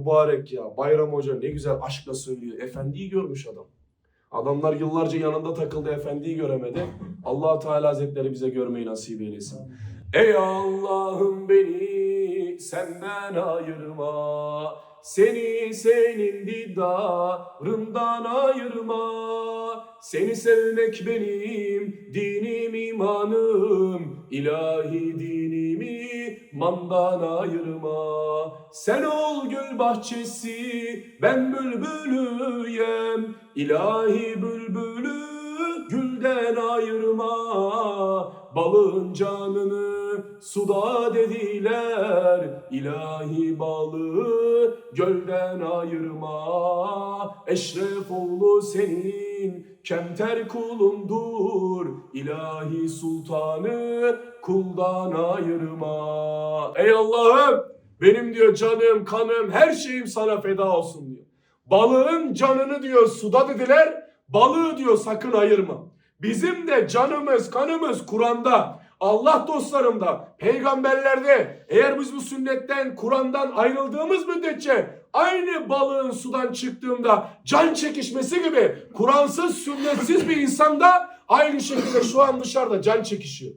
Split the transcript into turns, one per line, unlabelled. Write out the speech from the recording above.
Mübarek ya. Bayram Hoca ne güzel aşkla söylüyor. Efendiyi görmüş adam. Adamlar yıllarca yanında takıldı, efendiyi göremedi. allah Teala Hazretleri bize görmeyi nasip eylesin. Ey Allah'ım beni senden ayırma. Seni senin didarından ayırma. Seni sevmek benim dinim imanım. İlahi dinimi mandan ayırma. Sen ol gül bahçesi, ben bülbülüyem. İlahi bülbülü gülden ayırma. Balığın canını suda dediler. İlahi balığı gölden ayırma. Eşref oğlu senin kemter kulundur. İlahi sultanı kuldan ayırma. Ey Allah'ım benim diyor canım, kanım, her şeyim sana feda olsun diyor. Balığın canını diyor suda dediler. Balığı diyor sakın ayırma. Bizim de canımız, kanımız Kur'an'da. Allah dostlarımda, peygamberlerde eğer biz bu sünnetten, Kur'an'dan ayrıldığımız müddetçe aynı balığın sudan çıktığında can çekişmesi gibi Kur'ansız, sünnetsiz bir insanda aynı şekilde şu an dışarıda can çekişiyor.